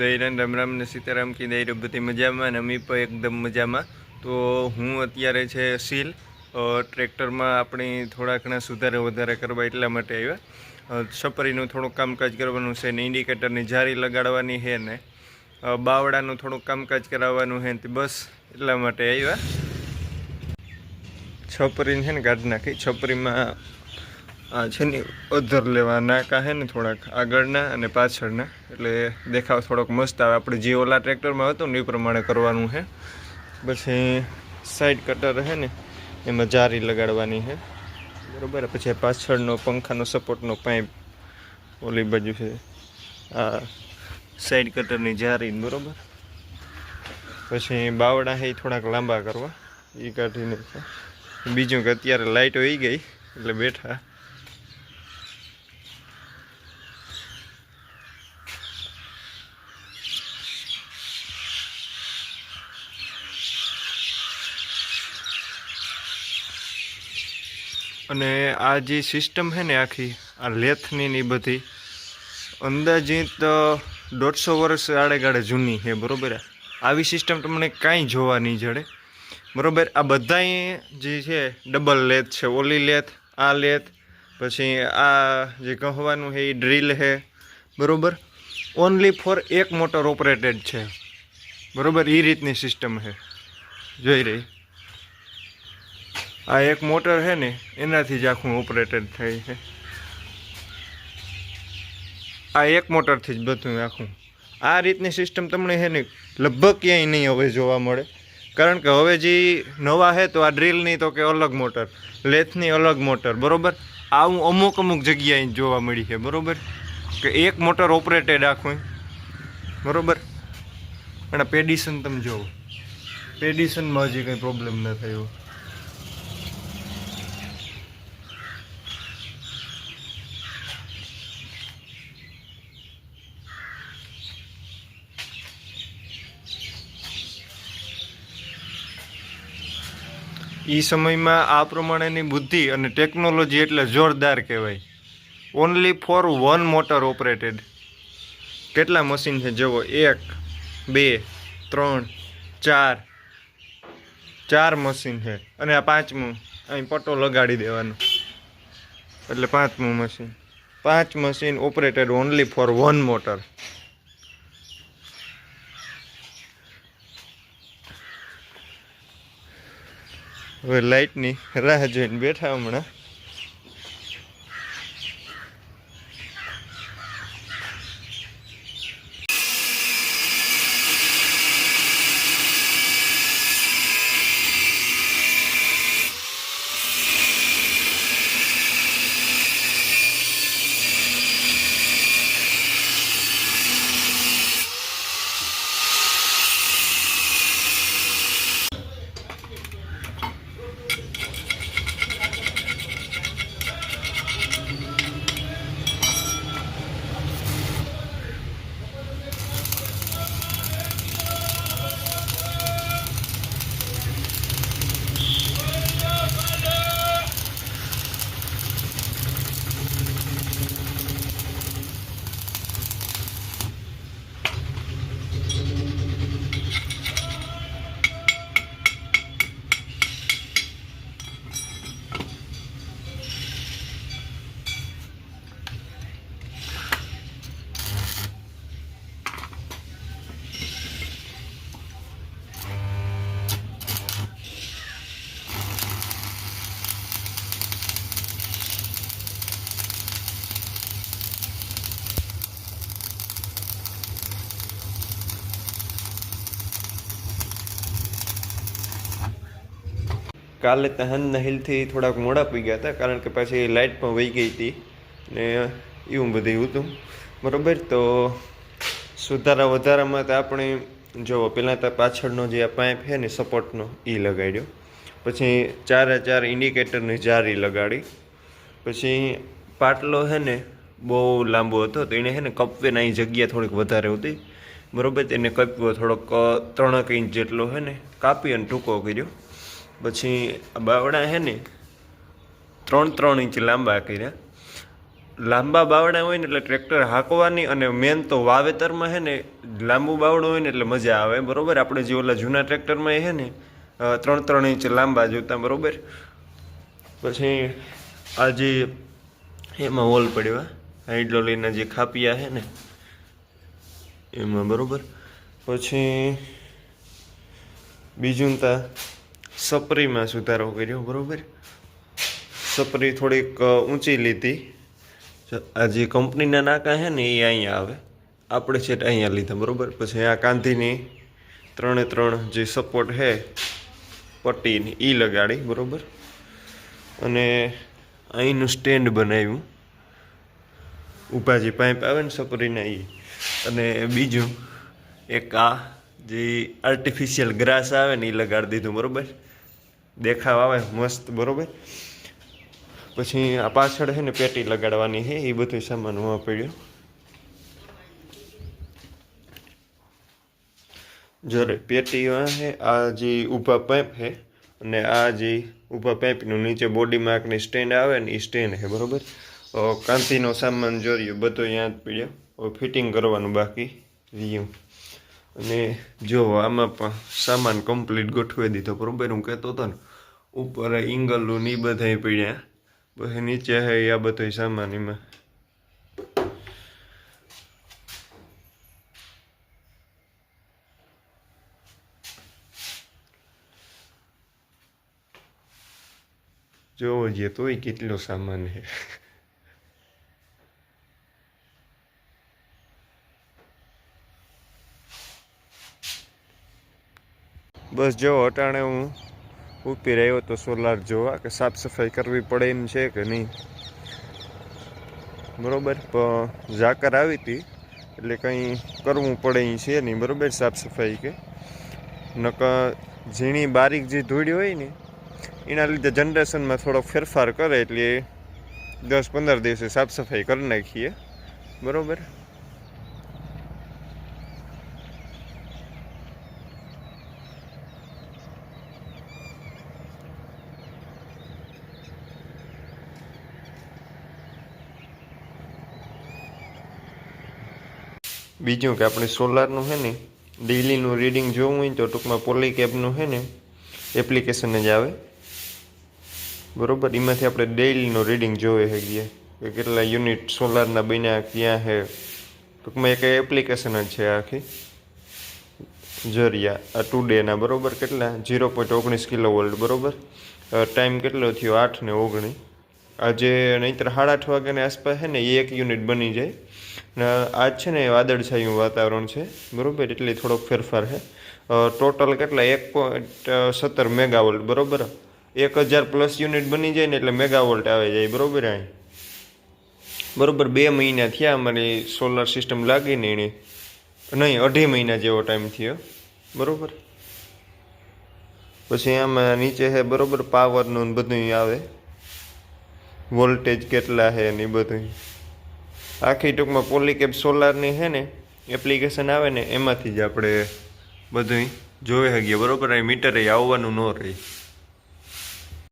દૈરાન રામ રામ ને સીતારામ કી દૈરો બધી મજામાં અને અમી પણ એકદમ મજામાં. તો હું અત્યારે છે સીલ ટ્રેક્ટરમાં આપણી થોડા ઘણા સુધારે વધારે કરવા એટલા માટે આવ્યા. છપરીનું થોડુંક કામકાજ કરવાનું છે ને ઇન્ડિકેટરની જારી લગાડવાની છે ને બાવડાનું થોડુંક કામકાજ કરાવવાનું છે ને બસ એટલા માટે આવ્યા. છપરીને છે ને કાઢી નાખી, છપરીમાં આ છે ને અધર લેવા નાકા છે ને થોડાક આગળના અને પાછળના. એટલે દેખાવ થોડોક મસ્ત આવે. આપણે જે ઓલા ટ્રેક્ટરમાં હતું ને એ પ્રમાણે કરવાનું છે. પછી સાઈડ કટર છે ને, એમાં જારી લગાડવાની છે. બરોબર? પછી પાછળનો પંખાનો સપોર્ટનો પાઇપ ઓલી બાજુ છે. આ સાઈડ કટરની જારી બરોબર? પછી બાવડા છે એ થોડાક લાંબા કરવા. એ કાઢીને બીજું કે અત્યારે લાઇટ હોઈ ગઈ, એટલે બેઠા. અને આ જે સિસ્ટમ છે ને આખી, આ લેથની ને બધી, અંદાજિત દોઢસો વર્ષ આડેગાળે જૂની છે, બરોબર આવી સિસ્ટમ તમને કાંઈ જોવા નહીં જડે. બરોબર, આ બધાય જે છે ડબલ લેથ છે, ઓલી લેથ આ લેથ પછી આ જે કહવાનું છે એ ડ્રીલ છે, બરોબર? ઓનલી ફોર એક મોટર ઓપરેટેડ છે. બરોબર એ રીતની સિસ્ટમ છે. જોઈ રહી? આ એક મોટર છે ને, એનાથી જ આખું ઓપરેટેડ થાય છે. આ એક મોટરથી જ બધું આખું. આ રીતની સિસ્ટમ તમને છે ને, લગભગ ક્યાંય નહીં હવે જોવા મળે. કારણ કે હવે જે નવા છે તો આ ડ્રીલની તો કે અલગ મોટર લેથની અલગ મોટર, બરાબર? આવું અમુક અમુક જગ્યાએ જોવા મળી છે, બરોબર? કે એક મોટર ઓપરેટેડ આખું બરોબર? અને પેડિશન તમે જુઓ પેડિશનમાં હજી કંઈ પ્રોબ્લેમ ન થયો એ સમયમાં આ પ્રમાણેની બુદ્ધિ અને ટેકનોલોજી એટલે જોરદાર કહેવાય. Only four one motor operated કેટલા મશીન છે? જુઓ, એક, બે, ત્રણ, ચાર. ચાર મશીન છે. અને આ પાંચમું, અહીં પટ્ટો લગાડી દેવાનો. એટલે પાંચમું મશીન પાંચ machine operated only four one motor હવે લાઇટની રાહ જોઈને બેઠા હમણાં. કાલે તહન હિલથી થોડાક મોડા પી ગયા હતા, કારણ કે પાછી લાઇટ પણ વહી ગઈ હતી ને એવું બધું હતું. બરાબર, તો સુધારા વધારામાં તો આપણે જો પહેલાં તો પાછળનો જે આ પાઇપ છે ને સપોર્ટનો એ લગાડ્યો. પછી ચારે ચાર ઇન્ડિકેટરની જારી લગાડી. પછી પાટલો છે ને બહુ લાંબો હતો, તો એણે છે ને કપવેના અહીં જગ્યા થોડીક વધારે હતી. બરોબર તેને કપ્યો થોડોક ત્રણેક ઇંચ જેટલો છે ને કાપી અને ટૂંકો કર્યો. પછી બાવડા હે ને, ત્રણ ત્રણ ઇંચ લાંબા કર્યા. લાંબા બાવડા હોય ને એટલે ટ્રેક્ટર હાંકવાની અને મેન તો વાવેતરમાં હે ને, લાંબુ બાવડું હોય ને એટલે મજા આવે બરોબર? આપણે જે ઓલા જૂના ટ્રેક્ટરમાં હે ને ત્રણ ત્રણ ઇંચ લાંબા જોતા, બરોબર? પછી આ જે એમાં હોલ પડ્યો હાઇડ્રોલીના જે ખાપિયા છે ને, એમાં, બરાબર? પછી બીજું તા સપરીમાં સુધારો કર્યો, બરોબર? સપરી થોડીક ઊંચી લીધી. આ જે કંપનીના નાકા છે ને, એ અહીંયા આવે. આપણે છે અહીંયા લીધા, બરોબર? પછી આ કાંધીની ત્રણે ત્રણ જે સપોર્ટ છે, પટ્ટીની એ લગાડી, બરોબર? અને અહીંનું સ્ટેન્ડ બનાવ્યું. ઊભા જે પાઇપ આવે ને સપરીના એ અને બીજું, એક આ જે આર્ટિફિશિયલ ગ્રાસ આવે ને એ લગાડી દીધું, બરોબર? દેખાવ આવે, મસ્ત, બરોબર? પછી આ પાછળ છે ને પેટી લગાડવાની છે, એ બધું સામાન હોવા પડ્યો જરે પેટીમાં છે, આ જે ઊભા પાઇપ છે, અને આ જે ઊભા પાઇપનું નીચે બોડી માર્કની સ્ટેન્ડ આવે ને એ સ્ટેન્ડ છે, બરોબર? કાંતિનો સામાન જોડ્યો બધો યાદ પડ્યો. ફિટિંગ કરવાનું બાકી રહ્યું. અને જો આમાં પણ સામાન કમ્પ્લીટ ગોઠવી દીધો, બરોબર? હું કહેતો હતો ને ઉપર ઇંગલું ને એ બધાય પડ્યા. પછી નીચે હે આ બધો સામાન એમાં જોવો જે તોય કેટલો સામાન છે બસ જો અટાણે હું ઉપી રહ્યો તો સોલાર જોવા કે સાફ સફાઈ કરવી પડે એમ છે કે નહીં? બરોબર ઝાકર આવી હતી, એટલે કંઈ કરવું પડે એ છે નહીં, બરોબર? સાફ સફાઈ કે? નકર ઝીણી બારીક જે ધૂળી હોય ને, એના લીધે જનરેશનમાં થોડોક ફેરફાર કરે એટલે દસ પંદર દિવસે સાફ સફાઈ કરી નાખીએ. બરોબર? બીજું કે આપણે સોલારનું છે ને ડેઈલીનું રીડિંગ જોવું હોય તો ટૂંકમાં પોલી કેબનું છે ને એપ્લિકેશન જ આવે. બરાબર? એમાંથી આપણે ડેઈલીનું રીડિંગ જોવે શકીએ. કે કેટલા યુનિટ સોલારના બન્યા, ક્યાં છે? ટૂંકમાં એક એપ્લિકેશન જ છે આખી. જરિયા, આ ટુ ડેના બરોબર? કેટલા? ઝીરો પોઈન્ટ ઓગણીસ કિલો વોલ્ટ બરોબર ટાઈમ કેટલો થયો? આઠ ને ઓગણીસ આજે નહીંતર સાડા આઠ વાગ્યાની આસપાસ છે ને એ એક યુનિટ બની જાય. ને આજ છે ને વાદળછાયું વાતાવરણ છે. બરોબર? એટલે થોડોક ફેરફાર છે. ટોટલ કેટલા? એક પોઈન્ટ સત્તર મેગાવોલ્ટ બરોબર? એક હજાર પ્લસ યુનિટ બની જાય ને એટલે મેગાવોલ્ટ આવી જાય, બરોબર અહીં બરોબર, બે મહિના થયા અમારી સોલાર સિસ્ટમ લાગીને એની નહીં, અઢી મહિના જેવો ટાઈમ થયો. બરાબર? પછી આમાં નીચે છે, બરોબર? પાવરનું બધું આવે. વોલ્ટેજ કેટલા છે ને એ બધું આખી ટૂંકમાં પોલીકેબ સોલારની છે ને એપ્લિકેશન આવે ને, એમાંથી જ આપણે બધું જોઈ શકીએ. બરોબર? અહીં મીટરે આવવાનું ન રહે.